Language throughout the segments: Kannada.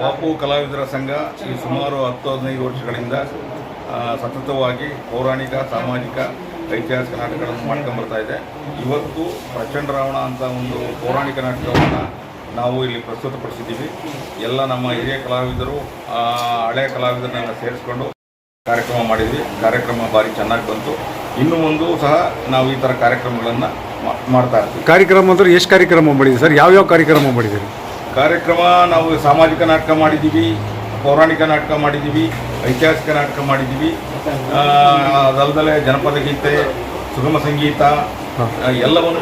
ವಾಪು ಕಲಾವಿದರ ಸಂಘ ಈ ಸುಮಾರು ಹತ್ತು ಹದಿನೈದು ವರ್ಷಗಳಿಂದ ಸತತವಾಗಿ ಪೌರಾಣಿಕ, ಸಾಮಾಜಿಕ, ಐತಿಹಾಸಿಕ ನಾಟಕಗಳನ್ನು ಮಾಡ್ಕೊಂಡು ಇದೆ. ಇವತ್ತು ಪ್ರಚಂಡ ರಾವಣ ಅಂತ ಒಂದು ಪೌರಾಣಿಕ ನಾಟಕವನ್ನು ನಾವು ಇಲ್ಲಿ ಪ್ರಸ್ತುತಪಡಿಸಿದ್ದೀವಿ. ಎಲ್ಲ ನಮ್ಮ ಹಿರಿಯ ಕಲಾವಿದರು ಹಳೆಯ ಕಲಾವಿದರನ್ನೆಲ್ಲ ಸೇರಿಸ್ಕೊಂಡು ಕಾರ್ಯಕ್ರಮ ಮಾಡಿದ್ವಿ. ಕಾರ್ಯಕ್ರಮ ಭಾರಿ ಚೆನ್ನಾಗಿ ಬಂತು. ಇನ್ನು ಒಂದು ಸಹ ನಾವು ಈ ಥರ ಕಾರ್ಯಕ್ರಮಗಳನ್ನು ಮಾಡ್ತಾ ಇರ್ತೀವಿ. ಕಾರ್ಯಕ್ರಮ ಅಂದ್ರೆ ಎಷ್ಟು ಕಾರ್ಯಕ್ರಮ ಮಾಡಿದ್ದೀರಿ ಸರ್? ಯಾವ್ಯಾವ ಕಾರ್ಯಕ್ರಮ ಮಾಡಿದ್ದೀರಿ ಕಾರ್ಯಕ್ರಮ ನಾವು ಸಾಮಾಜಿಕ ನಾಟಕ ಮಾಡಿದ್ದೀವಿ ಪೌರಾಣಿಕ ನಾಟಕ ಮಾಡಿದ್ದೀವಿ ಐತಿಹಾಸಿಕ ನಾಟಕ ಮಾಡಿದ್ದೀವಿ. ಅದಲ್ಲದೆ ಜನಪದ ಗೀತೆ ಸುಗಮ ಸಂಗೀತ ಎಲ್ಲವನ್ನು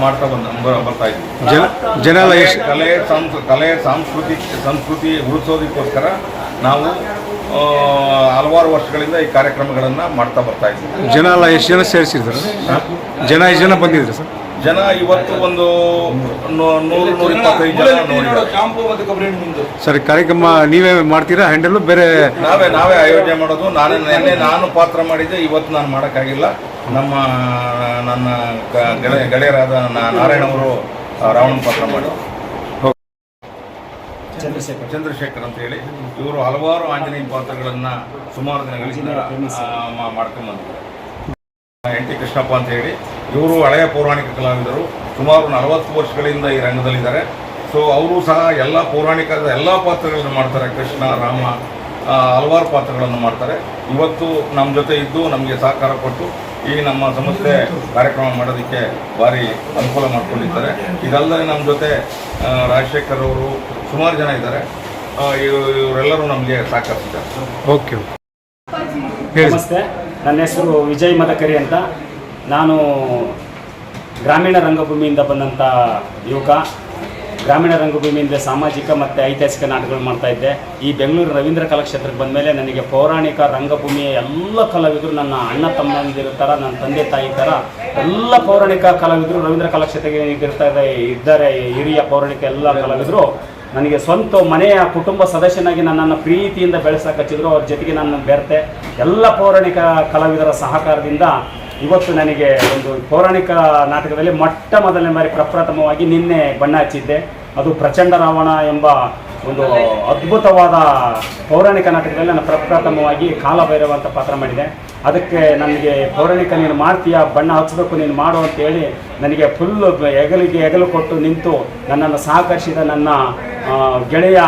ಮಾಡ್ತಾ ಬಂದ ಬರ್ತಾ ಇದ್ದೀವಿ ಜನ ಕಲೆ- ಸಂಸ್ ಕಲೆ ಸಾಂಸ್ಕೃತಿಕ ಸಂಸ್ಕೃತಿ ಉಳಿಸೋದಕ್ಕೋಸ್ಕರ ನಾವು ಹಲವಾರು ವರ್ಷಗಳಿಂದ ಈ ಕಾರ್ಯಕ್ರಮಗಳನ್ನು ಮಾಡ್ತಾ ಬರ್ತಾ ಇದ್ದೀವಿ ಜನ ಎಲ್ಲ ಎಷ್ಟು ಜನ ಸೇರಿಸಿದ್ರು ಜನ ಎಷ್ಟು ಜನ ಬಂದಿದ್ರು ಸರ್? ಜನ ಇವತ್ತು ಒಂದು ನೂ- ನೂರು ನೂರ ಇಪ್ಪತ್ತೈದು ಜನ ನೋಡಿದ್ದಾರೆ. ಸರ್ ಕಾರ್ಯಕ್ರಮ ನೀವೇ ಮಾಡ್ತೀರಾ? ಹ್ಯಾಂಡಲ್ ಬೇರೆ ನಾವೇ ನಾವೇ ಆಯೋಜನೆ ಮಾಡೋದು. ನಾನು ನಿನ್ನೆ ನಾನು ಪಾತ್ರ ಮಾಡಿದ್ದೆ ಇವತ್ತು ನಾನು ಮಾಡೋಕ್ಕಾಗಿಲ್ಲ. ನಮ್ಮ ನನ್ನ ಗೆಳೆಯ ಗೆಳೆಯರಾದ ನಾ- ನಾರಾಯಣ ಅವರು ರಾವಣ ಪಾತ್ರ ಮಾಡಿ ಚಂದ್ರಶೇಖರ್. ಚಂದ್ರಶೇಖರ್ ಅಂತ ಹೇಳಿ. ಇವರು ಹಲವಾರು ಆಂಜನೇಯ ಪಾತ್ರಗಳನ್ನ ಸುಮಾರು ದಿನಗಳಿಂದ ಮಾಡ್ಕೊಂಡ್ ಬಂದಿದ್ದಾರೆ. ಎನ್ ಟಿ ಕೃಷ್ಣಪ್ಪ ಅಂತ ಹೇಳಿ. ಇವರು ಹಳೆಯ ಪೌರಾಣಿಕ ಕಲಾವಿದರು. ಸುಮಾರು ನಲವತ್ತು ವರ್ಷಗಳಿಂದ ಈ ರಂಗದಲ್ಲಿದ್ದಾರೆ. ಸೊ ಅವರು ಸಹ ಎಲ್ಲ ಪೌರಾಣಿಕ ಎಲ್ಲ ಪಾತ್ರಗಳನ್ನು ಮಾಡ್ತಾರೆ. ಕೃಷ್ಣ ರಾಮ ಹಲವಾರು ಪಾತ್ರಗಳನ್ನು ಮಾಡ್ತಾರೆ. ಇವತ್ತು ನಮ್ಮ ಜೊತೆ ಇದ್ದು ನಮಗೆ ಸಹಕಾರ ಕೊಟ್ಟು ಈ ನಮ್ಮ ಸಂಸ್ಥೆ ಕಾರ್ಯಕ್ರಮ ಮಾಡೋದಕ್ಕೆ ಭಾರಿ ಅನುಕೂಲ ಮಾಡಿಕೊಂಡಿದ್ದಾರೆ. ಇದಲ್ಲದೆ ನಮ್ಮ ಜೊತೆ ರಾಜಶೇಖರ್ ಅವರು ಸುಮಾರು ಜನ ಇದ್ದಾರೆ. ಇವರೆಲ್ಲರೂ ನಮಗೆ ಸಹಕರಿಸಿದ್ದಾರೆ. ಓಕೆ. ನಮಸ್ತೆ. ನನ್ನ ಹೆಸರು ವಿಜಯ್ ಮದಕರಿ ಅಂತ. ನಾನು ಗ್ರಾಮೀಣ ರಂಗಭೂಮಿಯಿಂದ ಬಂದಂಥ ಯುವಕ. ಗ್ರಾಮೀಣ ರಂಗಭೂಮಿಯಿಂದ ಸಾಮಾಜಿಕ ಮತ್ತು ಐತಿಹಾಸಿಕ ನಾಟಕಗಳು ಮಾಡ್ತಾಯಿದ್ದೆ ಈ ಬೆಂಗಳೂರು ರವೀಂದ್ರ ಕಲಾಕ್ಷೇತ್ರಕ್ಕೆ ಬಂದ ಮೇಲೆ ನನಗೆ ಪೌರಾಣಿಕ ರಂಗಭೂಮಿಯ ಎಲ್ಲ ಕಲಾವಿದರು ನನ್ನ ಅಣ್ಣ ತಮ್ಮಂದಿರ ಥರ ನನ್ನ ತಂದೆ, ತಾಯಿ ಥರ ಎಲ್ಲ ಪೌರಾಣಿಕ ಕಲಾವಿದರು ರವೀಂದ್ರ ಕಲಾಕ್ಷೇತ್ರಕ್ಕೆ ಇರ್ತಾರೆ ಇದ್ದಾರೆ. ಹಿರಿಯ ಪೌರಾಣಿಕ ಎಲ್ಲ ಕಲಾವಿದರು. ನನಗೆ ಸ್ವಂತ ಮನೆಯ ಕುಟುಂಬ ಸದಸ್ಯನಾಗಿ ನನ್ನನ್ನು ಪ್ರೀತಿಯಿಂದ ಬೆಳೆಸಕಚ್ಚಿದ್ರು ಅವ್ರ ಜೊತೆಗೆ ನಾನು ಬೆರೆತೆ. ಎಲ್ಲ ಪೌರಾಣಿಕ ಕಲಾವಿದರ ಸಹಕಾರದಿಂದ ಇವತ್ತು ನನಗೆ ಒಂದು ಪೌರಾಣಿಕ ನಾಟಕದಲ್ಲಿ ಮೊಟ್ಟ ಮೊದಲನೇ ಬಾರಿ ಪ್ರಪ್ರಥಮವಾಗಿ ನಿನ್ನೆ ಬಣ್ಣ ಹಚ್ಚಿದ್ದೆ. ಅದು ಪ್ರಚಂಡ ರಾವಣ ಎಂಬ ಒಂದು ಅದ್ಭುತವಾದ ಪೌರಾಣಿಕ ನಾಟಕದಲ್ಲಿ ನಾನು ಪ್ರಪ್ರಥಮವಾಗಿ ಕಾಲಭೈರವ ಅಂತ ಪಾತ್ರ ಮಾಡಿದೆ. ಅದಕ್ಕೆ ನನಗೆ ಪೌರಾಣಿಕ ನೀನು ಮಾಡ್ತೀಯಾ, ಬಣ್ಣ ಹಚ್ಚಬೇಕು ನೀನು ಮಾಡು ಅಂತೇಳಿ ನನಗೆ ಫುಲ್ಲು ಹೆಗಲಿಗೆ ಹೆಗಲು ಕೊಟ್ಟು ನಿಂತು ನನ್ನನ್ನು ಸಹಕರಿಸಿದ ನನ್ನ ಗೆಳೆಯ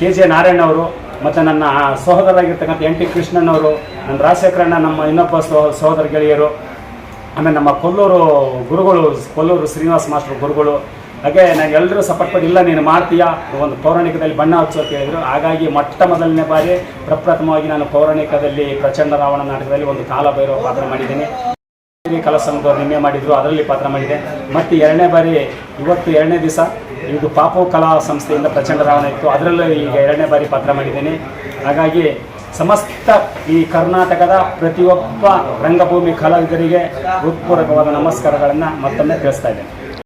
ಕೆ ಜೆ ನಾರಾಯಣ ಅವರು ಮತ್ತು ನನ್ನ ಸಹೋದರರಾಗಿರ್ತಕ್ಕಂಥ ಎನ್ ಟಿ ಕೃಷ್ಣನವರು ನನ್ನ ರಾಜಶೇಖರಣ್ಣ ನಮ್ಮ ಇನ್ನೊಬ್ಬ ಸಹೋ ಸಹೋದರ ಗೆಳೆಯರು, ಆಮೇಲೆ ನಮ್ಮ ಕೊಲ್ಲೂರು ಗುರುಗಳು, ಕೊಲ್ಲೂರು ಶ್ರೀನಿವಾಸ ಮಾಸ್ಟರ್ ಗುರುಗಳು. ಹಾಗೆ ನಾನು ಎಲ್ಲರೂ ಸಪೋರ್ಟ್ ಇಲ್ಲ ನೀನು ಮಾಡ್ತೀಯಾ? ಒಂದು ಪೌರಾಣಿಕದಲ್ಲಿ ಬಣ್ಣ ಹಚ್ಚೋ ಹೇಳಿದರು. ಹಾಗಾಗಿ ಮೊಟ್ಟ ಮೊದಲನೇ ಬಾರಿ ಪ್ರಪ್ರಥಮವಾಗಿ ನಾನು ಪೌರಾಣಿಕದಲ್ಲಿ ಪ್ರಚಂಡ ರಾವಣ ನಾಟಕದಲ್ಲಿ ಒಂದು ಕಾಲಭೈರವ ಪಾತ್ರ ಮಾಡಿದ್ದೀನಿ. ಕಲಾ ನಿನ್ನೆ ಮಾಡಿದ್ರು, ಅದರಲ್ಲಿ ಪಾತ್ರ ಮಾಡಿದೆ. ಮತ್ತು ಎರಡನೇ ಬಾರಿ ಇವತ್ತು ಎರಡನೇ ದಿವಸ ಇದು ಪಾಪು ಕಲಾ ಸಂಸ್ಥೆಯಿಂದ ಪ್ರಚಂಡ ರಾವಣ ಇತ್ತು. ಅದರಲ್ಲೂ ಈಗ ಎರಡನೇ ಬಾರಿ ಪಾತ್ರ ಮಾಡಿದ್ದೀನಿ. ಹಾಗಾಗಿ ಸಮಸ್ತ ಈ ಕರ್ನಾಟಕದ ಪ್ರತಿಯೊಬ್ಬ ರಂಗಭೂಮಿ ಕಲಾವಿದರಿಗೆ ಹೃತ್ಪೂರ್ವಕವಾದ ನಮಸ್ಕಾರಗಳನ್ನು ಮತ್ತೊಮ್ಮೆ ತಿಳಿಸ್ತಾ ಇದ್ದೇನೆ.